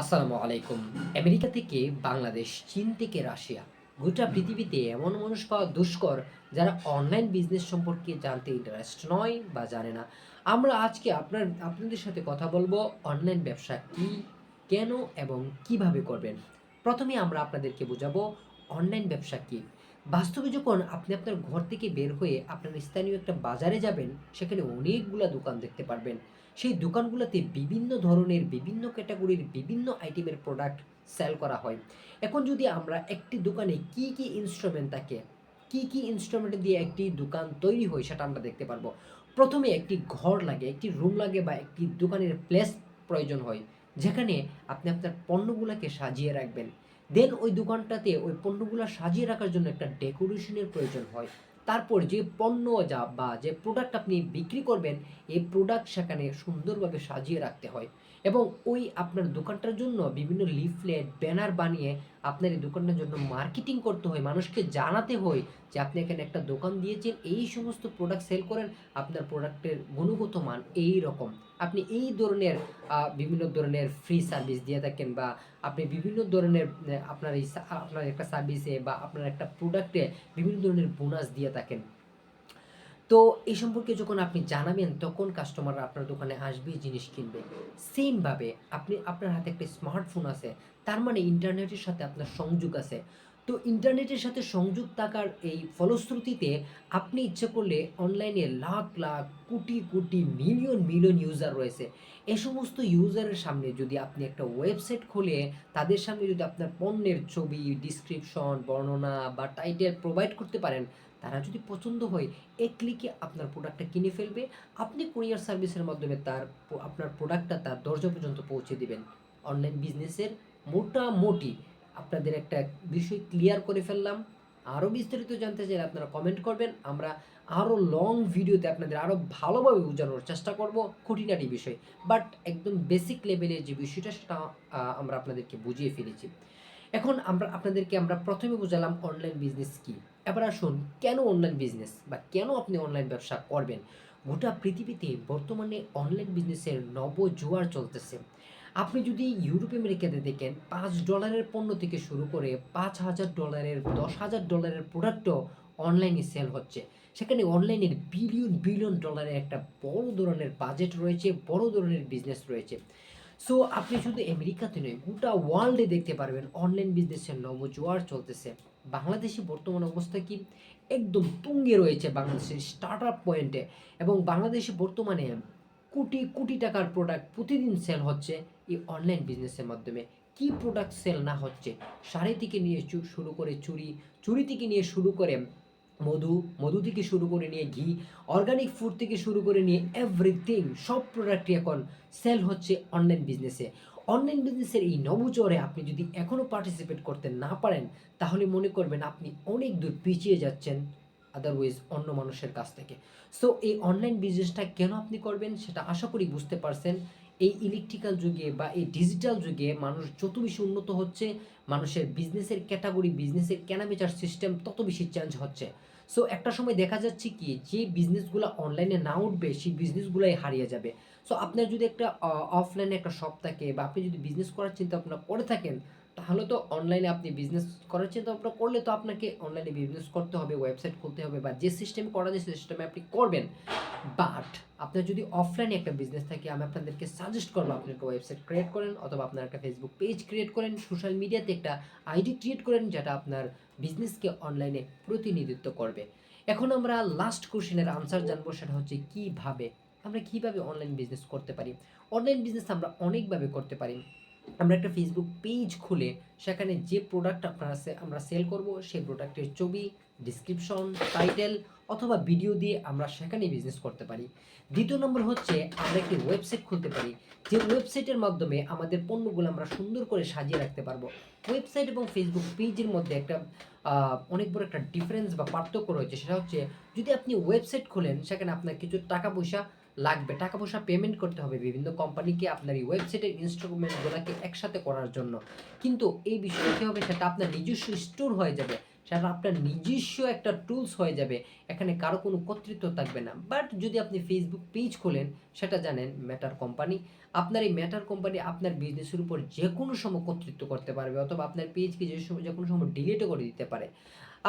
আসসালামু আলাইকুম। আমেরিকা থেকে বাংলাদেশ, চীন থেকে রাশিয়া। গোটা পৃথিবীতে এমন মানুষ পাওয়া দুষ্কর যারা অনলাইন বিজনেস সম্পর্কে জানতে ইন্টারেস্ট নয় বা জানে না। আমরা আজকে আপনার, আপনাদের সাথে কথা বলব অনলাইন ব্যবসা কি, কেন এবং কীভাবে করবেন। প্রথমে আমরা আপনাদেরকে বোঝাবো অনলাইন ব্যবসা কি। বাস্তবে যখন আপনি আপনার ঘর থেকে বের হয়ে আপনার স্থানীয় একটা বাজারে যাবেন, সেখানে অনেকগুলা দোকান দেখতে পারবেন। সেই দোকানগুলোতে বিভিন্ন ধরনের, বিভিন্ন ক্যাটাগরির, বিভিন্ন আইটেমের প্রোডাক্ট সেল করা হয়। এখন যদি আমরা একটি দোকানে কি কি ইনস্ট্রুমেন্ট থাকে, কি কি ইনস্ট্রুমেন্ট দিয়ে একটি দোকান তৈরি হয়, সেটা আমরা দেখতে পারব। প্রথমে একটি ঘর লাগে, একটি রুম লাগে বা একটি দোকানের প্লেস প্রয়োজন হয়, যেখানে আপনি আপনার পণ্যগুলোকে সাজিয়ে রাখবেন। দেন ওই দোকানটাতে ওই পণ্যগুলো সাজিয়ে রাখার জন্য একটা ডেকোরেশনের প্রয়োজন হয়। তারপর যে পণ্য যা বা যে প্রোডাক্ট আপনি বিক্রি করবেন, এই প্রোডাক্ট সেখানে সুন্দরভাবে সাজিয়ে রাখতে হয়। এবং ওই আপনার দোকানটার জন্য বিভিন্ন লিফলেট ব্যানার বানিয়ে আপনার এই দোকানটার জন্য মার্কেটিং করতে হয়, মানুষকে জানাতে হয় যে আপনি এখানে একটা দোকান দিয়েছেন, এই সমস্ত প্রোডাক্ট সেল করেন, আপনার প্রোডাক্টের গুণগত মান এই রকম। আপনি এই ধরনের বিভিন্ন ধরনের ফ্রি সার্ভিস দিয়ে থাকেন বা আপনি বিভিন্ন ধরনের আপনার এই আপনার একটা সার্ভিসে বা আপনার একটা প্রোডাক্টে বিভিন্ন ধরনের বোনাস দিয়ে থাকেন। তো এই সম্পর্কে যখন আপনি জানাবেন, তখন কাস্টমাররা আপনার দোকানে আসবে, জিনিস কিনবে। সেমভাবে আপনি, আপনার হাতে একটা স্মার্টফোন আছে, তার মানে ইন্টারনেটের সাথে আপনার সংযোগ আছে। তো ইন্টারনেটের সাথে সংযোগ থাকার এই ফলশ্রুতিতে আপনি ইচ্ছে করলে অনলাইনে lakh lakh, crore crore, million million user রয়েছে। এ সমস্ত ইউজারের সামনে যদি আপনি একটা ওয়েবসাইট খুলে, তাদের সামনে যদি আপনার পণ্যের ছবি ডিসক্রিপশন বর্ণনা বা টাইটেল প্রোভাইড করতে পারেন, তারা যদি পছন্দ হয় এক ক্লিকে আপনার প্রোডাক্টটা কিনে ফেলবে। আপনি কুরিয়ার সার্ভিসের মাধ্যমে তার আপনার প্রোডাক্টটা তার দরজা পর্যন্ত পৌঁছে দিবেন। অনলাইন বিজনেসের মোটামুটি আপনাদের একটা বিষয় ক্লিয়ার করে ফেললাম। আরও বিস্তারিত জানতে চাইলে আপনারা কমেন্ট করবেন। আমরা আরও লং ভিডিওতে আপনাদের আরও ভালোভাবে বোঝানোর চেষ্টা করব খুঁটিনাটি বিষয়। বাট একদম বেসিক লেভেলের যে বিষয়টা, সেটা আমরা আপনাদেরকে বুঝিয়ে ফেলেছি। এখন আমরা, আপনাদেরকে আমরা প্রথমে বোঝালাম অনলাইন বিজনেস কি। এবার আসুন, কেন অনলাইন বিজনেস বা কেন আপনি অনলাইন ব্যবসা করবেন? গোটা পৃথিবীতে বর্তমানে অনলাইন বিজনেসের নব জোয়ার চলতেছে। আপনি যদি ইউরোপ আমেরিকাতে দেখেন, পাঁচ ডলারের পণ্য থেকে শুরু করে পাঁচ হাজার ডলারের, দশ হাজার ডলারের প্রোডাক্টও অনলাইনে সেল হচ্ছে। সেখানে অনলাইনের বিলিয়ন বিলিয়ন ডলারের একটা বড় ধরনের বাজেট রয়েছে, বড় ধরনের বিজনেস রয়েছে। সো আপনি শুধু আমেরিকাতে নয়, গোটা ওয়ার্ল্ডে দেখতে পারবেন অনলাইন বিজনেসের নবজোয়ার চলতেছে। বাংলাদেশে বর্তমান অবস্থা কি? একদম তুঙ্গে রয়েছে বাংলাদেশের স্টার্ট আপ পয়েন্টে এবং বাংলাদেশে বর্তমানে কোটি কোটি টাকার প্রোডাক্ট প্রতিদিন সেল হচ্ছে এই অনলাইন বিজনেসের মাধ্যমে। কি প্রোডাক্ট সেল না হচ্ছে? শাড়ি থেকে নিয়ে শুরু করে চুরি চুরি থেকে নিয়ে শুরু করে মধু মধু থেকে শুরু করে নিয়ে ঘি অর্গানিক ফুড থেকে শুরু করে নিয়ে এভরিথিং সব প্রোডাক্টই এখন সেল হচ্ছে অনলাইন বিজনেসে অনলাইন বিজনেসের এই নবচরে আপনি যদি এখনও পার্টিসিপেট করতে না পারেন, তাহলে মনে করবেন আপনি অনেক দূর পিছিয়ে যাচ্ছেন। আদারওয়াইজ অন্য মানুষের কাছ থেকে। সো এই অনলাইন বিজনেসটা কেন আপনি করবেন সেটা আশা করি বুঝতে পারছেন। এই ইলেকট্রিক্যাল যুগে বা এই ডিজিটাল যুগে মানুষ যত বেশি উন্নত হচ্ছে, মানুষের বিজনেসের ক্যাটাগরি বিজনেসের কেনাবেচার সিস্টেম তত বেশি চেঞ্জ হচ্ছে। সো একটা সময় দেখা যাচ্ছে কি, যে বিজনেসগুলো অনলাইনে না উঠবে, সেই বিজনেসগুলোই হারিয়ে যাবে। সো আপনার যদি একটা অফলাইনে একটা শপ থাকে বা আপনি যদি বিজনেস করার চিন্তা ভাবনা করে থাকেন তাহলে তো অনলাইনে আপনি বিজনেস করার চিন্তা করলে তো আপনাকে অনলাইনে বিজনেস করতে হবে ওয়েবসাইট খুলতে হবে বা যে সিস্টেম করা যায় সিস্টেমে আপনি করবেন। বাট আপনার যদি অফলাইনে একটা বিজনেস থাকে, আমি আপনাদেরকে সাজেস্ট করব, আপনি একটা ওয়েবসাইট ক্রিয়েট করেন অথবা আপনার একটা ফেসবুক পেজ ক্রিয়েট করেন সোশ্যাল মিডিয়াতে একটা আইডি ক্রিয়েট করেন যেটা আপনার বিজনেসকে অনলাইনে প্রতিনিধিত্ব করবে। এখন আমরা লাস্ট কোশ্চেনের আনসার জানব, সেটা হচ্ছে কীভাবে, আমরা কীভাবে অনলাইন বিজনেস করতে পারি? অনলাইন বিজনেস আমরা অনেকভাবে করতে পারি। আমরা একটা ফেসবুক পেজ খুলে সেখানে যে প্রোডাক্ট আপনারা আমরা সেল করব, সেই প্রোডাক্টের ছবি ডিসক্রিপশন টাইটেল অথবা ভিডিও দিয়ে আমরা সেখানে বিজনেস করতে পারি। দ্বিতীয় নম্বর হচ্ছে, আমরা একটি ওয়েবসাইট খুলতে পারি। যে ওয়েবসাইটের মাধ্যমে আমাদের পণ্যগুলো আমরা সুন্দর করে সাজিয়ে রাখতে পারব। ওয়েবসাইট এবং ফেসবুক পেজের মধ্যে একটা অনেক বড় একটা ডিফারেন্স বা পার্থক্য রয়েছে। সেটা হচ্ছে, যদি আপনি ওয়েবসাইট খোলেন, সেখানে আপনার কিছু টাকা পয়সা লাগবে। টাকা পয়সা পেমেন্ট করতে হবে বিভিন্ন কোম্পানিকে আপনার এই ওয়েবসাইটের ইনস্ট্রুমেন্টগুলোকে একসাথে করার জন্য। কিন্তু এই বিষয়ে কী হবে? সেটা আপনার নিজস্ব স্টোর হয়ে যাবে। সেটা আপনার নিজস্ব একটা টুলস হয়ে যাবে। এখানে কারও কোনো কর্তৃত্ব থাকবে না। বাট যদি আপনি ফেসবুক পেজ খোলেন, সেটা জানেন ম্যাটার কোম্পানি আপনার এই ম্যাটার কোম্পানি আপনার বিজনেসের উপর যে কোনো সময় কর্তৃত্ব করতে পারবে। অথবা আপনার পেজকে যে সময় যে কোনো সময় ডিলিটও করে দিতে পারে।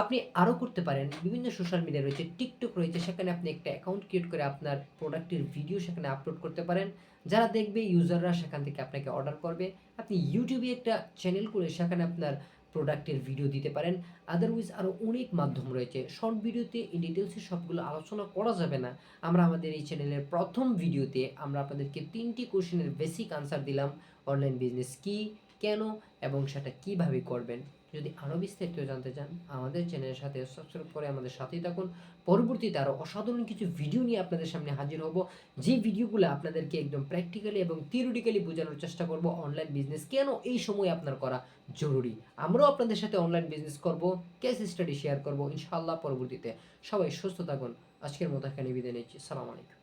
আপনি আরও করতে পারেন। বিভিন্ন সোশ্যাল মিডিয়া রয়েছে টিকটক রয়েছে, সেখানে আপনি একটা অ্যাকাউন্ট ক্রিয়েট করে আপনার প্রোডাক্টের ভিডিও সেখানে আপলোড করতে পারেন। যারা দেখবে ইউজাররা সেখান থেকে আপনাকে অর্ডার করবে। আপনি ইউটিউবে একটা চ্যানেল করে সেখানে আপনার প্রোডাক্টের ভিডিও দিতে পারেন। আদারওয়াইজ আরও অনেক মাধ্যম রয়েছে। শর্ট ভিডিওতে ইন ডিটেলসে সবগুলো আলোচনা করা যাবে না। আমরা আমাদের এই চ্যানেলের প্রথম ভিডিওতে আমরা আপনাদেরকে তিনটি কোশ্চেনের বেসিক আনসার দিলাম। অনলাইন বিজনেস কি, কেন, এবং সেটা কীভাবে করবেন? যদি আরও বিস্তারিত জানতে চান, আমাদের চ্যানেলের সাথে সাবস্ক্রাইব করে আমাদের সাথেই থাকুন। পরবর্তীতে আরও অসাধারণ কিছু ভিডিও নিয়ে আপনাদের সামনে হাজির হব। যে ভিডিওগুলো আপনাদেরকে একদম প্র্যাকটিক্যালি এবং থিওরিটিক্যালি বোঝানোর চেষ্টা করব অনলাইন বিজনেস কেন এই সময় আপনার করা জরুরি? আমরাও আপনাদের সাথে অনলাইন বিজনেস করব কেস স্টাডি শেয়ার করব, ইনশাআল্লাহ পরবর্তীতে সবাই সুস্থ থাকুন। আজকের মতো এখানে বিদায় নিচ্ছি। সালাম আলাইকুম।